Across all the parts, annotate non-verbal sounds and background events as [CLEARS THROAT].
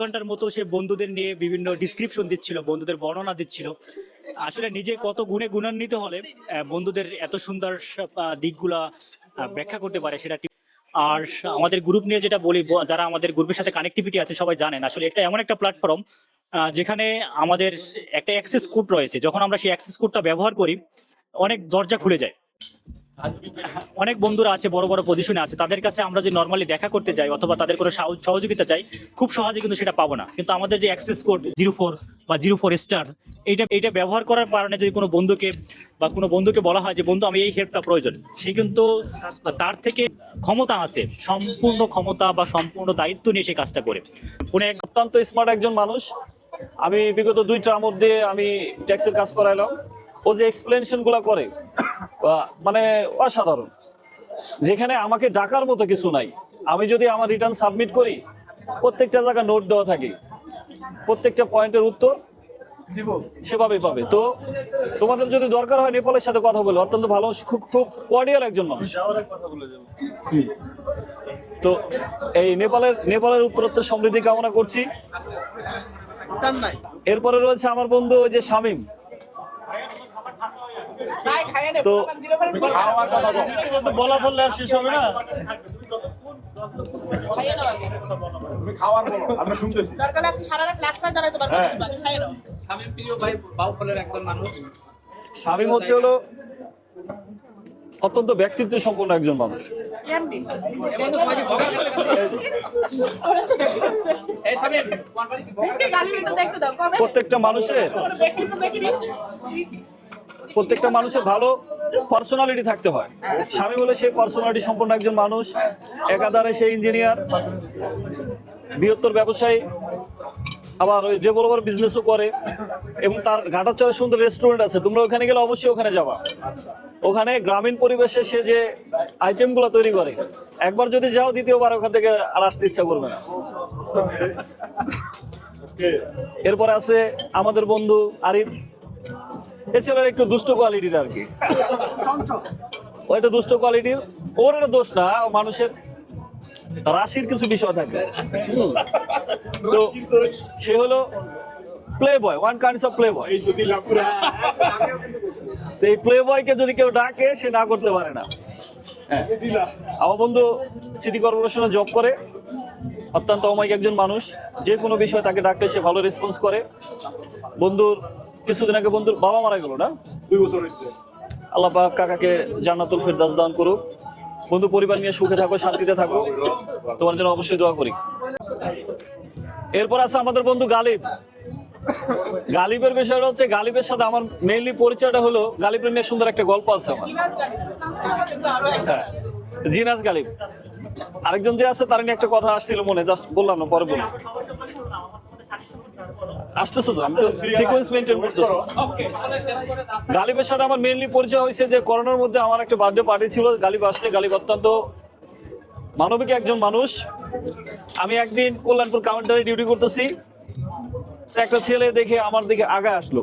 ঘণ্টার মতো সে বন্ধুদের নিয়ে বিভিন্ন ডিসক্রিপশন দিচ্ছিল, বন্ধুদের বর্ণনা দিচ্ছিল। আসলে নিজে কত গুণে গুণান্বিত হলে বন্ধুদের এত সুন্দর দিকগুলা ব্যাখ্যা করতে পারে সেটা আর আমাদের গ্রুপ নিয়ে যেটা বলি যারা আমাদের গ্রুপের সাথে কানেক্টিভিটি আছে, সবাই জানেন, আসলে এটা এমন একটা প্ল্যাটফর্ম যেখানে আমাদের একটা অ্যাক্সেস কোড রয়েছে। যখন আমরা সেই অ্যাক্সেস কোডটা ব্যবহার করি, অনেক দরজা খুলে যায়। অনেক বন্ধুরা আছে, বড় বড় পজিশনে আছে। তাদের কাছে আমরা যে নর্মালি দেখা করতে যাই অথবা তাদের কোনো সাহ- সহযোগিতা চাই, খুব সহজে কিন্তু সেটা পাবো না। কিন্তু আমাদের যে অ্যাক্সেস কোড জিরো ফোর বা জিরো ফোর স্টার এইটা এইটা ব্যবহার করার কারণে যদি কোনো বন্ধুকে বা কোনো বন্ধুকে বলা হয় যে, বন্ধু, আমি এই হেল্পটা প্রয়োজন। সে কিন্তু তার থেকে ক্ষমতা আছে, সম্পূর্ণ ক্ষমতা বা সম্পূর্ণ দায়িত্ব নিয়ে সে কাজটা করে। পুনে এক অত্যন্ত স্মার্ট একজন মানুষ। আমি বিগত দুই ট্রাম দিয়ে আমি ট্যাক্সের কাজ করাইলাম। ও যে এক্সপ্লেনেশনগুলা করে মানে অসাধারণ। যেখানে আমাকে ডাকার মতো কিছু নাই। আমি যদি আমার রিটার্ন সাবমিট করি প্রত্যেকটা জায়গা নোট দেওয়া থাকে। প্রত্যেকটা পয়েন্টের উত্তর সেভাবেই পাবে। তো তোমাদের যদি দরকার হয় নেপালের সাথে কথা বলে অত্যন্ত ভালো খুব খুব কোয়ার্ডিয়াল একজন মানুষ। তো এই নেপালের নেপালের উত্তরোত্তর সমৃদ্ধি কামনা করছি। এরপরে রয়েছে আমার বন্ধু ওই যে শামীম। তো বলা বললে আর শেষ হবে না? হ্যাঁ। হচ্ছে হলো অত্যন্ত ব্যক্তিত্ব সম্পন্ন একজন মানুষ। প্রত্যেকটা মানুষের। কোনো ব্যক্তিত্ব দেখিনি। প্রত্যেকটা মানুষের ভালো পার্সোনালিটি থাকতে হয়। স্বামী বলে সেই পার্সোনালিটি সম্পন্ন একজন মানুষ একাধারে সেই ইঞ্জিনিয়ার বৃহত্তর ব্যবসায়ী আবার ওই যে বড় বড় বিজনেসও করে এবং তার ঘাটার ঘাটাচরে সুন্দর রেস্টুরেন্ট আছে। তোমরা ওখানে গেলে অবশ্যই ওখানে যাবা। ওখানে গ্রামীণ পরিবেশে সে যে আইটেমগুলো তৈরি করে একবার যদি যাও দ্বিতীয়বার ওখান থেকে আর আসতে ইচ্ছা করবে না। এরপরে আছে আমাদের বন্ধু আরিফ। এ ছেলের একটু দুষ্ট কোয়ালিটির আর কি। ও একটা দুষ্ট কোয়ালিটির ওর একটা দোষ না মানুষের রাশির কিছু বিষয় থাকে। তো সে হলো playboy one kinds of playboy তো এই প্লে বয়কে যদি কেউ ডাকে সে না করতে পারে না। হ্যাঁ। আমার বন্ধু সিটি কর্পোরেশনে জব করে অত্যন্ত অমায়িক একজন মানুষ। যে কোনো বিষয় তাকে ডাকলে সে ভালো রেসপন্স করে। বন্ধুর কিছুদিন আগে বন্ধুর বাবা মারা গেল না? দুই বছর হয়েছে। আল্লাহ পাক কাকাকে জান্নাতুল ফেরদাস দান করুক। বন্ধু পরিবার নিয়ে সুখে থাকো শান্তিতে থাকো। তোমার জন্য অবশ্যই দোয়া করি। এরপর আছে আমাদের বন্ধু গালিব। গালিবের বিষয়টা হচ্ছে গালিবের সাথে আমার মেইনলি পরিচয়টা হলো গালিবের নিয়ে সুন্দর একটা গল্প আছে আমার। জিনাস গালিব। আরেকজন যে আছে তার নিয়ে একটা কথা আসছিল মনে জাস্ট বললাম না পরে বললাম আসতেছো তো? আমি তো সিকোয়েন্স মেনটেন করতেছি। গালিবের সাথে আমার মেইনলি পরিচয় হয়েছে যে করোনার মধ্যে আমার একটা বার্থডে পার্টি ছিল গালিব আসছে গালিব অত্যন্ত মানবিক একজন মানুষ। আমি একদিন কল্যাণপুর কাউন্টারে ডিউটি করতেছি। একটা ছেলে দেখে আমার দিকে আগা আসলো।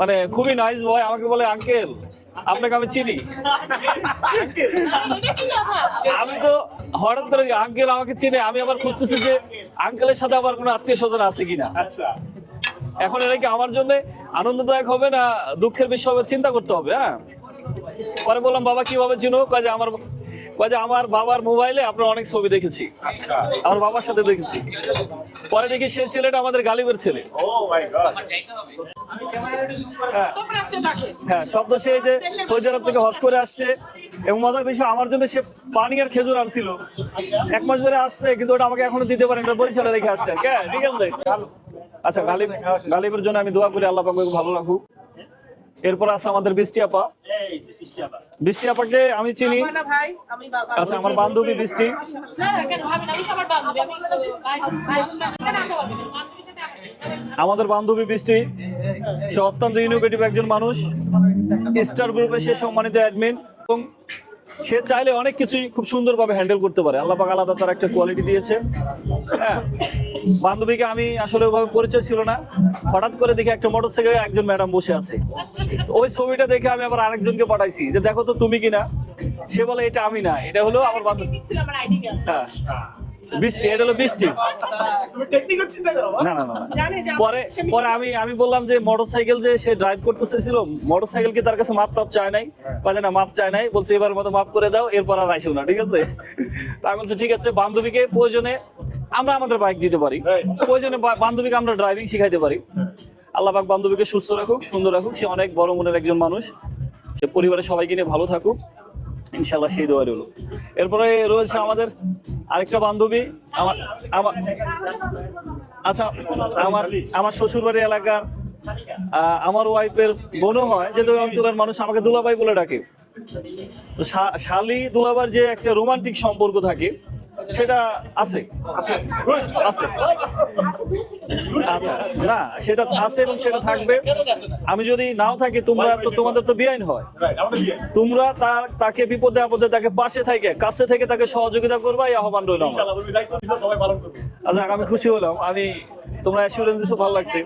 মানে খুবই নাইস বয় আমাকে বলে আঙ্কেল আপনাকে আমি চিনি। আমি তো হঠাৎ করে আঙ্কেল আমাকে চিনে আমি আবার খুঁজতেছি যে আঙ্কেলের সাথে আবার কোনো আত্মীয় স্বজন আছে কিনা। আচ্ছা। এখন এটা কি আমার জন্য আনন্দদায়ক হবে না দুঃখের বিষয় হবে? চিন্তা করতে হবে হ্যাঁ? পরে বললাম বাবা কীভাবে চিনো? কয় যে আমার কয় যে আমার বাবার মোবাইলে আপনার অনেক ছবি দেখেছি। আচ্ছা। আমার বাবার সাথে দেখেছি। পরে দেখি সে ছেলেটা আমাদের গালিবের ছেলে। ও মাই গড হ্যাঁ। হ্যাঁ শব্দ সে যে সৌদি আরব থেকে হজ করে আসছে। এবং মজার বিষয় আমার জন্য সে পানি আর খেজুর আনছিল। এক মাস ধরে আসছে কিন্তু ওটা আমাকে এখনও দিতে পারেন বরিশালে রেখে আসছে হ্যাঁ ঠিক আছে। আচ্ছা গালিব গালিবের জন্য আমি দোয়া করি আল্লাহ পাক ভালো রাখুক এরপর আছে আমাদের বৃষ্টি আপা। বৃষ্টি আপাকে আমি চিনি। আচ্ছা আমার বান্ধবী বৃষ্টি। আমাদের বান্ধবী বৃষ্টি। সে অত্যন্ত ইনোভেটিভ একজন মানুষ। স্টার গ্রুপে সে সম্মানিত অ্যাডমিন এবং সে চাইলে অনেক কিছুই খুব সুন্দরভাবে হ্যান্ডেল করতে পারে। আল্লাহ পাক আলাদা তার একটা কোয়ালিটি দিয়েছে। হ্যাঁ বান্ধবীকে আমি আসলে ওভাবে পরিচয় ছিল না। হঠাৎ করে দেখি একটা মোটর সাইকেলে একজন ম্যাডাম বসে আছে। ওই ছবিটা দেখে আমি আবার আরেকজনকে পাঠাইছি যে দেখো তো তুমি কিনা? সে বলে এটা আমি না এটা হলো আমার বান্ধবী। হ্যাঁ। বৃষ্টি এটা হলো বৃষ্টি। পরে পরে আমি আমি বললাম যে মোটরসাইকেল যে সে ড্রাইভ করতে চেয়েছিল মোটরসাইকেল কি তার কাছে মাপ টাপ চায় নাই? কাজে না মাপ চায় নাই। বলছে এবার মতো মাপ করে দাও এরপর আর আইসো না ঠিক আছে? তা আমি বলছি ঠিক আছে বান্ধবীকে প্রয়োজনে আমরা আমাদের বাইক দিতে পারি। প্রয়োজনে বান্ধবীকে আমরা ড্রাইভিং শিখাইতে পারি। আল্লাহ পাক বান্ধবীকে সুস্থ রাখুক সুন্দর রাখুক। সে অনেক বড় মনের একজন মানুষ। সে পরিবারের সবাইকে নিয়ে ভালো থাকুক। ইনশাল্লাহ সেই দোয়া রইল। এরপরে রয়েছে আমাদের আরেকটা বান্ধবী, আমার আমার আচ্ছা আমার আমার শ্বশুরবাড়ি এলাকার আমার ওয়াইফের বোনও হয় যে ওই অঞ্চলের মানুষ, আমাকে দুলাভাই বলে ডাকে। তো শালি দুলাবার যে একটা রোমান্টিক সম্পর্ক থাকে সেটা আছে। আছে। আচ্ছা না সেটা আছে এবং সেটা থাকবে। আমি যদি নাও থাকি তোমরা তো তোমাদের তো বেআইন হয়। তোমরা তার তাকে বিপদে আপদে তাকে পাশে থেকে কাছে থেকে তাকে সহযোগিতা করবা এই আহ্বান রইল আচ্ছা আমি খুশি হলাম। আমি তোমরা অ্যাসিউরেন্স দিছো ভালো লাগছে।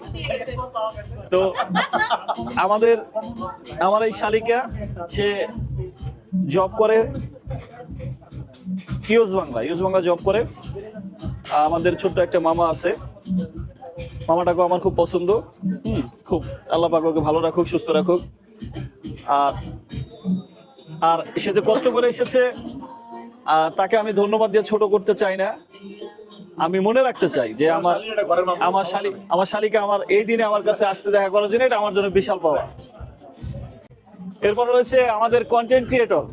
তো আমাদের আমার এই শালিকা সে জব করে US Bangla? US Bangla job করে। আমাদের ছোট্ট একটা মামা আছে। মামাটাকে আমার খুব পছন্দ। হুম খুব আল্লাহ পাক ওকে ভালো রাখুক সুস্থ রাখুক। আর আর সে যে কষ্ট করে এসেছে তাকে আমি ধন্যবাদ দিয়ে ছোট করতে চাই না। আমি মনে রাখতে চাই যে আমার। আমার শালি আমার শালিকে আমার এই দিনে আমার কাছে আসতে দেখা করার জন্য এটা আমার জন্য বিশাল পাওয়া। এরপর রয়েছে আমাদের কন্টেন্ট ক্রিয়েটর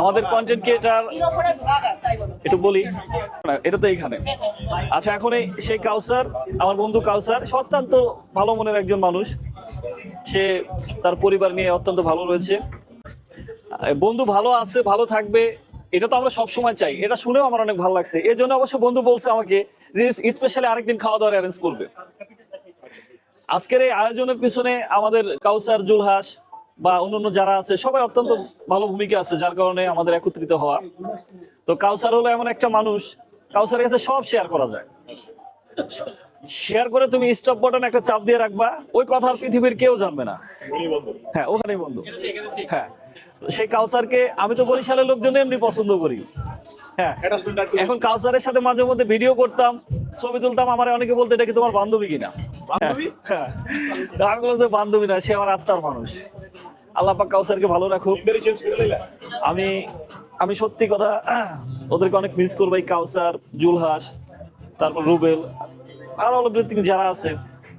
আমাদের কন্টেন্ট ক্রিয়েটর একটু বলি। এটা তো এইখানে। আচ্ছা এখন এই সেই কাউসার আমার বন্ধু কাউসার সে অত্যন্ত ভালো মনের একজন মানুষ। সে তার পরিবার নিয়ে অত্যন্ত ভালো রয়েছে। বন্ধু ভালো আছে ভালো থাকবে এটা তো আমরা সব সময় চাই। এটা শুনেও আমার অনেক ভালো লাগছে। এর জন্য অবশ্য বন্ধু বলছে আমাকে যে স্পেশালি আরেকদিন খাওয়া দাওয়ার অ্যারেঞ্জ করবে। আজকের এই আয়োজনের পিছনে আমাদের কাউসার জুলহাস বা অন্যান্য যারা আছে সবাই অত্যন্ত ভালো ভূমিকা আছে যার কারণে আমাদের একত্রিত হওয়া। তো কাউসার হলো এমন একটা মানুষ কাউসারের কাছে সব শেয়ার করা যায়। শেয়ার করে তুমি স্টপ বাটন একটা চাপ দিয়ে রাখবা ওই কথা আর পৃথিবীর কেউ জানবে না। হ্যাঁ ওখানেই বন্ধু। হ্যাঁ সেই কাউসারকে আমি তো বরিশালের লোকজন এমনি পছন্দ করি। হ্যাঁ এখন কাউসারের সাথে মাঝে মধ্যে ভিডিও করতাম ছবি তুলতাম আমার অনেকে বলতে এটা কি তোমার বান্ধবী কিনা? বান্ধবী? হ্যাঁ আমি বান্ধবী না সে আমার আত্মার মানুষ। আল্লাহ পাক কাউসারকে ভালো রাখুক। আমি আমি সত্যি কথা [CLEARS THROAT] ওদেরকে অনেক মিস করব। এই কাউসার জুলহাস তারপর রুবেল আর অলবৃত্তিক যারা আছে।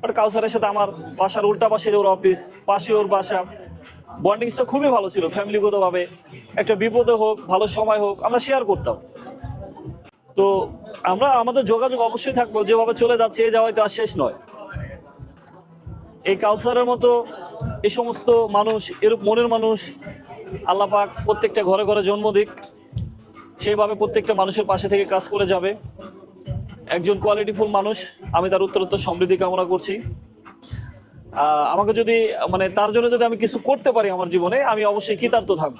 বাট কাউসারের সাথে আমার বাসার উল্টা পাশে ওর অফিস পাশে ওর বাসা। বন্ডিংসটা খুবই ভালো ছিল ফ্যামিলিগত ভাবে একটা বিপদে হোক ভালো সময় হোক আমরা শেয়ার করতাম। তো আমরা আমাদের যোগাযোগ অবশ্যই থাকব। যেভাবে চলে যাচ্ছে এ যাওয়াই তো আর শেষ নয়। এই কাউসারের মতো এই সমস্ত মানুষ এরূপ মনের মানুষ, আল্লাহ পাক প্রত্যেকটা ঘরে ঘরে জন্ম দিক, সেইভাবে প্রত্যেকটা মানুষের পাশে থেকে কাজ করে যাবে। একজন কোয়ালিটিফুল মানুষ, আমি তার উত্তরোত্তর সমৃদ্ধি কামনা করছি। আমাকে যদি মানে তার জন্য যদি আমি কিছু করতে পারি আমার জীবনে, আমি অবশ্যই কৃতার্থ থাকব।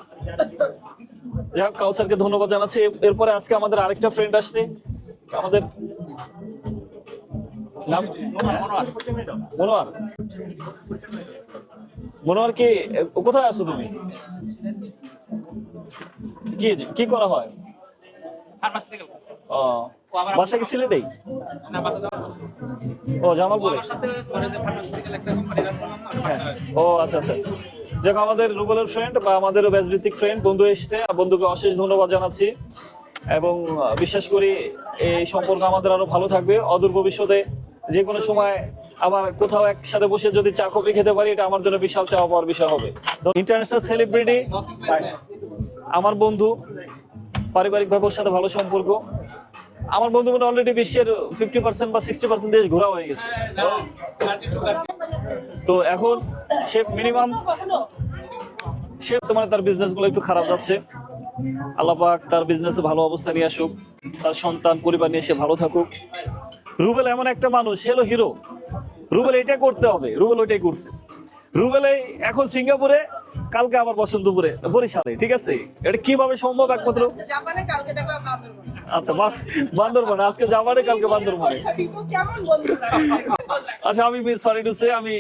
যাই হোক, কাউসারকে ধন্যবাদ জানাচ্ছি। এরপরে আজকে আমাদের আরেকটা ফ্রেন্ড আসছে। আমাদের নাম? মনোয়ার। মনোয়ার কি কোথায় আছো তুমি? কি কি করা হয়? ও বাসা কি সিলেটেই? ও জামালপুরে। হ্যাঁ। ও আচ্ছা আচ্ছা। দেখো আমাদের রুবেলের ফ্রেন্ড বা আমাদের ব্যাচভিত্তিক ফ্রেন্ড বন্ধু এসেছে। বন্ধুকে অশেষ ধন্যবাদ জানাচ্ছি। এবং বিশ্বাস করি এই সম্পর্ক আমাদের আরও ভালো থাকবে। অদূর ভবিষ্যতে যে কোনো সময় আবার কোথাও একসাথে বসে যদি চা, কফি খেতে পারি, এটা আমার জন্য বিশাল চাওয়া পাওয়ার বিষয় হবে। ইন্টারন্যাশনাল সেলিব্রিটি আমার বন্ধু পারিবারিকভাবে ওর সাথে ভালো সম্পর্ক। আমার বন্ধু মানে অলরেডি বিশ্বের ফিফটি পার্সেন্ট বা সিক্সটি পার্সেন্ট দেশ ঘোরা হয়ে গেছে। তো এখন সে মিনিমাম সে তোমার তার বিজনেসগুলো একটু খারাপ যাচ্ছে। আল্লাহ পাক তার বিজনেসে ভালো অবস্থা নিয়ে আসুক, তার সন্তান, পরিবার নিয়ে সে ভালো থাকুক। রুবেল এমন একটা মানুষ সে হলো হিরো রুবেল এটা করতে হবে রুবেল ওইটাই করছে। রুবেল এখন সিঙ্গাপুরে কালকে আবার বসন্তপুরে বরিশালে ঠিক আছে? এটা কীভাবে সম্ভব একমাত্র? জাপানে দেখো বান্দরবন। আচ্ছা বান্দরবান আজকে জামানে কালকে বান্দরবানে। বন্ধু আচ্ছা আমি সরি টু সে আমি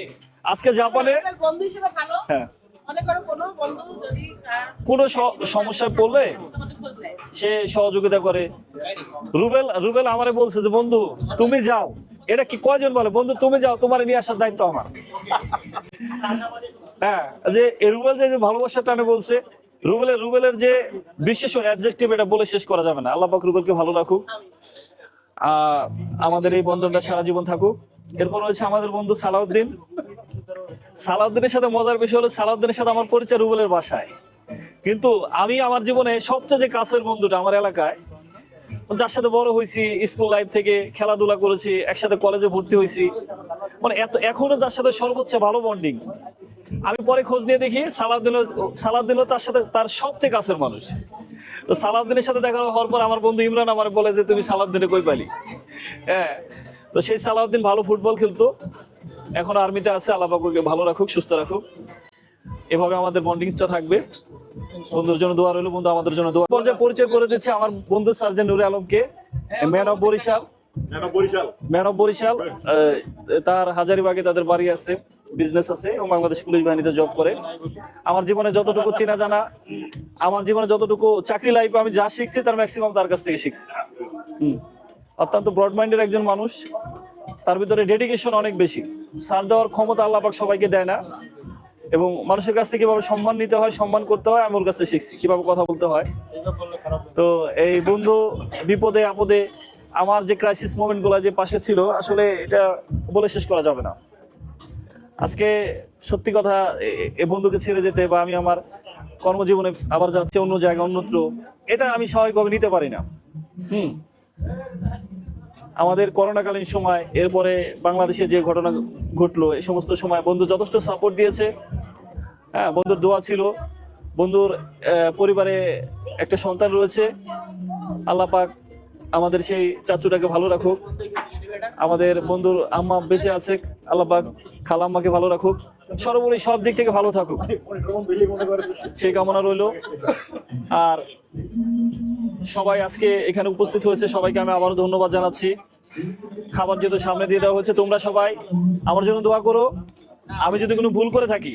আজকে জাপানে বন্ধু হিসেবে ভালো? হ্যাঁ। কোনো সমস্যায় পড়লে সে সহযোগিতা করে। রুবেল রুবেল আমারে বলছে যে, বন্ধু, তুমি যাও। এটা কি কয়জন বলে? বন্ধু, তুমি যাও, তোমার নিয়ে আসার দায়িত্ব আমার। হ্যাঁ যে রুবেল যে ভালোবাসার টানে বলছে, রুবেলের রুবেলের যে বিশেষণ অ্যাডজেক্টিভ এটা বলে শেষ করা যাবে না। আল্লাহ রুবেলকে ভালো রাখুক। আমাদের এই বন্ধনটা সারা জীবন থাকুক। এরপর হচ্ছে আমাদের বন্ধু সালাউদ্দিন। সালাউদ্দিনের সাথে মজার বিষয় হলো সালাউদ্দিনের সাথে আমার পরিচয় রুবেলের বাসায়। কিন্তু আমি আমার জীবনে সবচেয়ে যে কাছের বন্ধুটা আমার এলাকায়, যার সাথে বড় হয়েছি, স্কুল লাইফ থেকে খেলাধুলা করেছি, একসাথে কলেজে ভর্তি হয়েছি। মানে এত, এখনও যার সাথে সর্বোচ্চ ভালো বন্ডিং আমি পরে খোঁজ নিয়ে দেখি সালাউদ্দিন সালাউদ্দিনও তার সাথে, তার সবচেয়ে কাছের মানুষ। তো সালাউদ্দিনের সাথে দেখা হওয়ার পর আমার বন্ধু ইমরান আমার বলে যে, তুমি সালাউদ্দিনে কই পালি? হ্যাঁ তো সেই সালাউদ্দিন ভালো ফুটবল খেলতো। এখন আর্মিতে আছে আল্লাহ পাক ওকে ভালো রাখুক সুস্থ রাখুক। এভাবে আমাদের বন্ডিংসটা থাকবে। বন্ধুর জন্য দোয়া রইল বন্ধু আমাদের জন্য দোয়া। পর্যায়ে পরিচয় করে দিচ্ছে আমার বন্ধু সার্জেন নুরে আলমকে। Man of Barishal. Man of Barishal. তার হাজারিবাগে তাদের বাড়ি আছে বিজনেস আছে এবং বাংলাদেশ পুলিশ বাহিনীতে জব করে। আমার জীবনে যতটুকু চেনা জানা আমার জীবনে যতটুকু চাকরি লাইফ আমি যা শিখছি তার ম্যাক্সিমাম তার কাছ থেকে শিখছি। হুম। অত্যন্ত ব্রড মাইন্ডের একজন মানুষ। তার ভিতরে ডেডিকেশন অনেক বেশি। সার দেওয়ার ক্ষমতা আল্লাহ পাক সবাইকে দেয় না। এবং মানুষের কাছ থেকে কীভাবে সম্মান নিতে হয়, সম্মান করতে হয়, আমি ওর কাছ থেকে শিখছি, কীভাবে কথা বলতে হয়। তো এই বন্ধু বিপদে, আপদে আমার যে ক্রাইসিস মোমেন্টগুলো যে পাশে ছিল, আসলে এটা বলে শেষ করা যাবে না। আজকে সত্যি কথা এ বন্ধুকে ছেড়ে যেতে বা আমি আমার কর্মজীবনে আবার যাচ্ছি অন্য জায়গা, অন্যত্র, এটা আমি স্বাভাবিকভাবে নিতে পারি না। হুম। আমাদের করোনাকালীন সময়, এরপরে বাংলাদেশে যে ঘটনা ঘটলো এই সমস্ত সময় বন্ধু যথেষ্ট সাপোর্ট দিয়েছে। হ্যাঁ বন্ধুর দোয়া ছিল। বন্ধুর পরিবারে একটা সন্তান রয়েছে। আল্লাহ পাক আমাদের সেই চাচুটাকে ভালো রাখুক। আমাদের বন্ধুর আম্মা বেঁচে আছে, আল্লাহ পাক খালাম্মাকে ভালো রাখুক। সর্বোপরি সব দিক থেকে ভালো থাকুক। সেই কামনা রইল। আর সবাই আজকে এখানে উপস্থিত হয়েছে। সবাইকে আমি আবারও ধন্যবাদ জানাচ্ছি। খাবার যেহেতু সামনে দিয়ে দেওয়া হয়েছে তোমরা সবাই আমার জন্য দোয়া করো। আমি যদি কোনো ভুল করে থাকি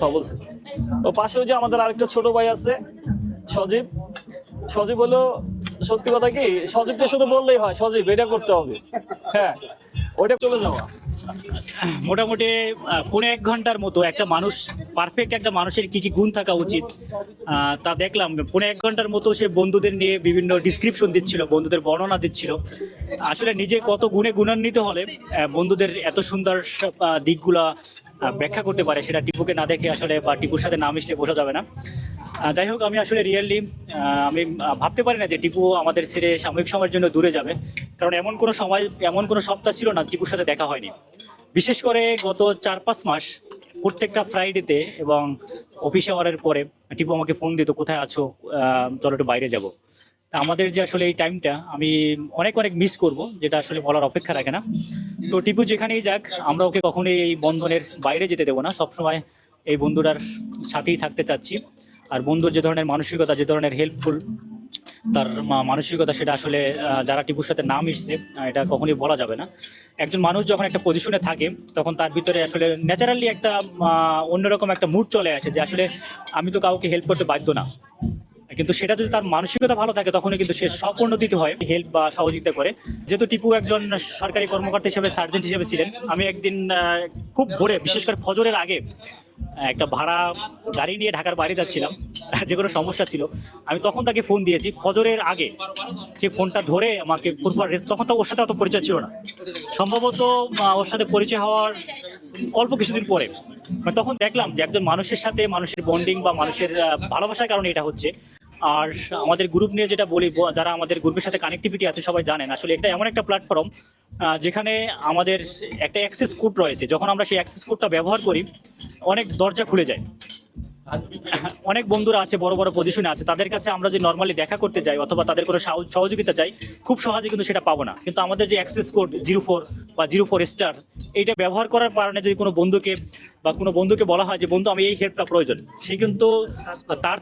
হ্যাঁ, ও পাশেও যে আমাদের আরেকটা ছোট ভাই আছে সজীব। সজীব হলো সত্যি কথা কি সজীবকে শুধু বললেই হয় সজীব এটা করতে হবে। হ্যাঁ ওইটা চলে যাওয়া। মোটামুটি পৌনে এক ঘণ্টার মতো একটা মানুষ পারফেক্ট একটা মানুষের কি কি গুণ থাকা উচিত তা দেখলাম। পৌনে এক ঘণ্টার মতো সে বন্ধুদের নিয়ে বিভিন্ন ডিসক্রিপশন দিচ্ছিল, বন্ধুদের বর্ণনা দিচ্ছিল। আসলে নিজে কত গুণে গুণান্বিত হলে বন্ধুদের এত সুন্দর দিকগুলা ব্যাখ্যা করতে পারে, সেটা টিপুকে না দেখে আসলে বা টিপুর সাথে না মিশলে বোঝা যাবে না। যাই হোক, আমি আসলে রিয়েলি আমি ভাবতে পারি না যে টিপু আমাদের ছেড়ে সাময়িক সময়ের জন্য দূরে যাবে। কারণ এমন কোনো সময়, এমন কোনো সপ্তাহ ছিল না টিপুর সাথে দেখা হয়নি। বিশেষ করে গত চার পাঁচ মাস প্রত্যেকটা ফ্রাইডেতে এবং অফিস আওয়ারের পরে টিপু আমাকে ফোন দিত, কোথায় আছো? চলো একটু বাইরে যাব। তা আমাদের যে আসলে এই টাইমটা আমি অনেক অনেক মিস করব, যেটা আসলে বলার অপেক্ষা রাখে না। তো টিপু যেখানেই যাক, আমরা ওকে কখনোই এই বন্ধনের বাইরে যেতে দেবো না। সবসময় এই বন্ধুটার সাথেই থাকতে চাচ্ছি। আর বন্ধুর যে ধরনের মানসিকতা, যে ধরনের হেল্পফুল তার মানসিকতা সেটা আসলে যারা টিপুর সাথে নাম এসছে এটা কখনোই বলা যাবে না। একজন মানুষ যখন একটা পজিশনে থাকে, তখন তার ভিতরে আসলে ন্যাচারালি একটা অন্যরকম একটা মুড চলে আসে যে আসলে আমি তো কাউকে হেল্প করতে বাধ্য না। কিন্তু সেটা যদি তার মানসিকতা ভালো থাকে, তখনই কিন্তু সে স্বপরিণতিতে হয় হেল্প বা সহযোগিতা করে। যেহেতু টিপু একজন সরকারি কর্মকর্তা হিসেবে সার্জেন্ট হিসেবে ছিলেন, আমি একদিন খুব ভোরে, বিশেষ করে ফজরের আগে, একটা ভাড়া গাড়ি নিয়ে ঢাকার বাইরে যাচ্ছিলাম, যে কোনো সমস্যা ছিল। আমি তখন তাকে ফোন দিয়েছি, ফজরের আগে সে ফোনটা ধরে আমাকে ফুটবল তখন তো ওর সাথে অত পরিচয় ছিল না। সম্ভবত ওর সাথে পরিচয় হওয়ার অল্প কিছুদিন পরে। মানে তখন দেখলাম যে একজন মানুষের সাথে মানুষের বন্ডিং বা মানুষের ভালোবাসার কারণে এটা হচ্ছে। আর আমাদের গ্রুপ নিয়ে যেটা বলি যারা আমাদের গ্রুপের সাথে কানেক্টিভিটি আছে, সবাই জানেন। আসলে এটা এমন একটা প্ল্যাটফর্ম যেখানে আমাদের একটা অ্যাক্সেস কোড রয়েছে। যখন আমরা সেই অ্যাক্সেস কোডটা ব্যবহার করি, অনেক দরজা খুলে যায়। অনেক বন্ধুরা আছে, বড় বড় পজিশনে আছে। তাদের কাছে আমরা যে নর্মালি দেখা করতে যাই, অথবা তাদের কোনো সাহ- সহযোগিতা চাই, খুব সহজে কিন্তু সেটা পাবো না। কিন্তু আমাদের যে অ্যাক্সেস কোড জিরো ফোর বা জিরো ফোর স্টার এইটা ব্যবহার করার কারণে যদি কোনো বন্ধুকে বা কোনো বন্ধুকে বলা হয় যে, বন্ধু, আমি এই হেল্পটা প্রয়োজন। সে কিন্তু তার